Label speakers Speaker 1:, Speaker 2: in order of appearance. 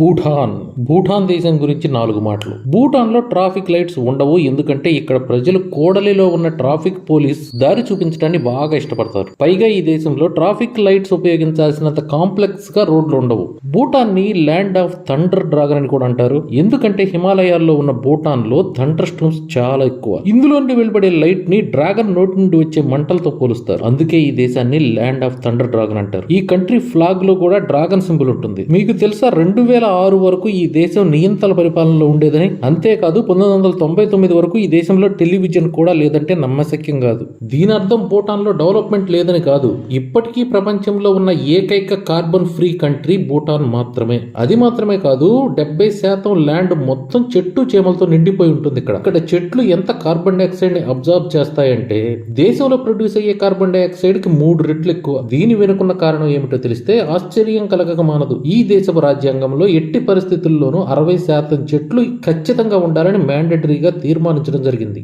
Speaker 1: భూటాన్. భూటాన్ దేశం గురించి నాలుగు మాటలు. భూటాన్లో ట్రాఫిక్ లైట్స్ ఉండవు ఎందుకంటే ఇక్కడ ప్రజలు కోడలిలో ఉన్న ట్రాఫిక్ పోలీస్ దారి చూపించడాన్ని బాగా ఇష్టపడతారు. పైగా ఈ దేశంలో ట్రాఫిక్ లైట్స్ ఉపయోగించాల్సినంత కాంప్లెక్స్గా రోడ్లు ఉండవు. భూటాన్ని ల్యాండ్ ఆఫ్ థండర్ డ్రాగన్ అని కూడా అంటారు. ఎందుకంటే హిమాలయాల్లో ఉన్న భూటాన్లో థండర్ స్టోమ్స్ చాలా ఎక్కువ. ఇందులో నుండి వెలువడే లైట్ని డ్రాగన్ నోటి నుండి వచ్చే మంటలతో పోలుస్తారు. అందుకే ఈ దేశాన్ని ల్యాండ్ ఆఫ్ థండర్ డ్రాగన్ అంటారు. ఈ కంట్రీ ఫ్లాగ్లో కూడా డ్రాగన్ సింబల్ ఉంటుంది. మీకు తెలుసా రెండు వేల ఆరు వరకు ఈ దేశం నియంత్రణ పరిపాలనలో ఉండేదని. అంతేకాదు పంతొమ్మిది వందల తొంభై తొమ్మిది వరకు ఈ దేశంలో టెలివిజన్ కూడా లేదంటే నమ్మశక్యం కాదు. దీని అర్థం భూటాన్లో డెవలప్మెంట్ లేదని కాదు. ఇప్పటికీ ప్రపంచంలో ఉన్న ఏకైక కార్బన్ ఫ్రీ కంట్రీ భూటాన్ మాత్రమే. అది మాత్రమే కాదు డెబ్బై శాతం ల్యాండ్ మొత్తం చెట్టు చేమలతో నిండిపోయి ఉంటుంది ఇక్కడ. ఇక్కడ చెట్లు ఎంత కార్బన్ డైఆక్సైడ్ని అబ్జర్వ్ చేస్తాయంటే దేశంలో ప్రొడ్యూస్ అయ్యే కార్బన్ డైఆక్సైడ్కి మూడు రెట్లు ఎక్కువ. దీని వెనుకున్న కారణం ఏమిటో తెలిస్తే ఆశ్చర్యం కలగక మానదు. ఈ దేశపు రాజ్యాంగంలో ఎట్టి పరిస్థితుల్లోనూ అరవై శాతం చెట్లు ఖచ్చితంగా ఉండాలని మ్యాండేటరీగా తీర్మానించడం జరిగింది.